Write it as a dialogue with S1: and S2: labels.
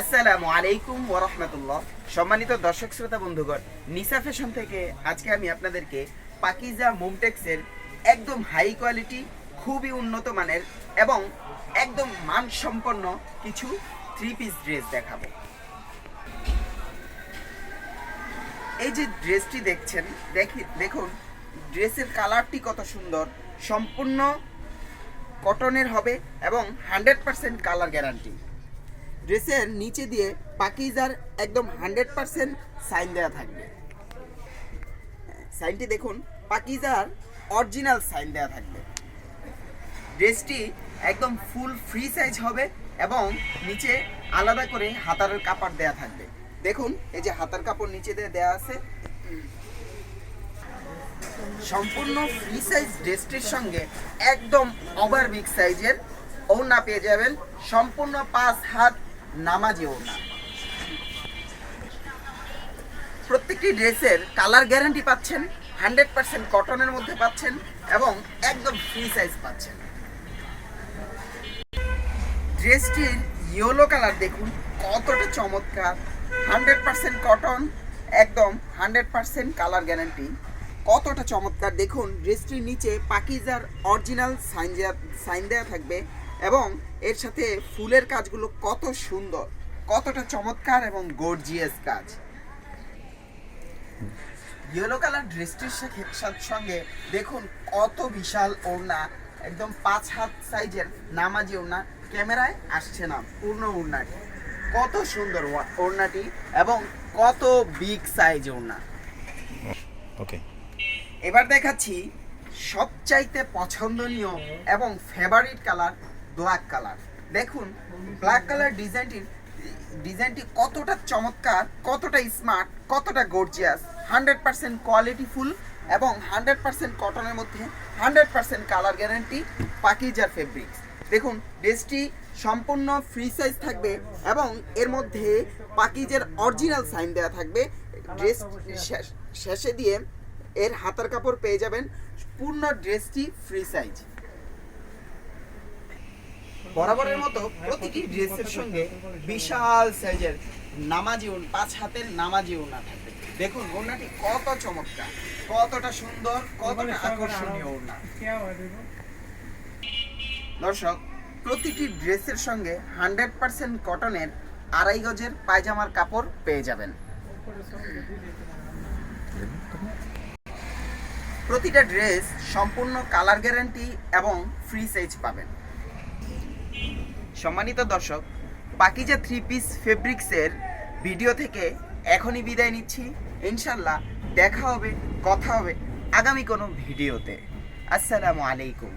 S1: আসসালামু আলাইকুম ওরহমতুল্লাহ সম্মানিত দর্শক শ্রোতা বন্ধুগণ, নিসা ফ্যাশন থেকে আজকে আমি আপনাদেরকে পাকিজা মুমটেক্সের একদম হাই কোয়ালিটি খুবই উন্নত মানের এবং একদম মানসম্পন্ন কিছু থ্রি পিস ড্রেস দেখাবো। এই যে ড্রেসটি দেখছেন, দেখি, দেখুন ড্রেসের কালারটি কত সুন্দর, সম্পূর্ণ কটনের হবে এবং হান্ড্রেড পার্সেন্ট কালার গ্যারান্টি ড্রেসের নিচে দিয়ে পাকিজার একদম হান্ড্রেড পার্সেন্ট সাইন দেওয়া থাকবে। সাইনটি দেখুন, পাকিজার অরিজিনাল সাইন দেওয়া থাকবে। ড্রেসটি একদম ফুল ফ্রি সাইজ হবে এবং নিচে আলাদা করে হাতারের কাপড় দেওয়া থাকবে। দেখুন, এই যে হাতার কাপড় নিচে দিয়ে দেওয়া আছে। সম্পূর্ণ ফ্রি সাইজ ড্রেসটির সঙ্গে একদম ওভার বিগ সাইজের ওড়না পেয়ে যাবেন। সম্পূর্ণ পাঁচ হাত নামাজি ওড়না প্রত্যেকটি ড্রেসের কালার গ্যারান্টি পাচ্ছেন, হান্ড্রেড পার্সেন্ট কটনের মধ্যে পাচ্ছেন এবং একদম ফ্রি সাইজ পাচ্ছেন। ড্রেসটির ইয়েলো কালার দেখুন, কতটা চমৎকার। হান্ড্রেড পার্সেন্ট কটন, একদম হান্ড্রেড পার্সেন্ট কালার গ্যারান্টি। কতটা চমৎকার দেখুন, ড্রেসটির নিচে পাকিজার অরিজিনাল সাইন সাইন দেওয়া থাকবে। এবং এর সাথে ফুলের কাজগুলো কত সুন্দর কতটা চমৎকার এবং গর্জিয়াস কাজ। ইয়েলো কালার ড্রেসটির সঙ্গে দেখুন কত বিশাল ওড়না একদম পাঁচ হাত সাইজের নামাজি ওড়না ক্যামেরায় আসছে না পূর্ণ ওড়নাটি। কত সুন্দর ওড়নাটি এবং কত বিগ সাইজ ওড়না।
S2: ওকে
S1: এবার দেখাচ্ছি সবচাইতে পছন্দনীয় এবং ফেভারিট কালার ব্ল্যাক কালার দেখুন ব্ল্যাক কালার ডিজাইনটির ডিজাইনটি কতটা চমৎকার, কতটা স্মার্ট কতটা গর্জিয়াস হান্ড্রেড পার্সেন্ট কোয়ালিটিফুল এবং হান্ড্রেড পার্সেন্ট কটনের মধ্যে হান্ড্রেড পার্সেন্ট কালার গ্যারান্টি পাকিজার ফেব্রিক্স দেখুন ড্রেসটি সম্পূর্ণ ফ্রি সাইজ থাকবে এবং এর মধ্যে পাকিজের অরিজিনাল সাইন দেওয়া থাকবে। ড্রেস শেষ- দিয়ে এর হাতার কাপড় পেয়ে যাবেন। পূর্ণ ড্রেসটি ফ্রি সাইজ বরাবরের মতো প্রতিটি ড্রেসের সঙ্গে বিশাল সাইজের নামাজি পাঁচ হাতের নামাজি ওনা থাকবে। দেখুন ওনাটি কত চমৎকার, কতটা সুন্দর, কতটা আকর্ষণীয় ওনা দর্শক, প্রতিটি ড্রেসের সঙ্গে হান্ড্রেড পার্সেন্ট কটনের আড়াই গজের পায়জামার কাপড় পেয়ে যাবেন। প্রতিটা ড্রেস সম্পূর্ণ কালার গ্যারান্টি এবং ফ্রি সাইজ পাবেন। সম্মানিত দর্শক, পাকিজা থ্রি পিস ফেব্রিক্সের ভিডিও থেকে এখনই বিদায় নিচ্ছি। ইনশাল্লাহ দেখা হবে, কথা হবে আগামী কোনো ভিডিওতে আসসালামু আলাইকুম।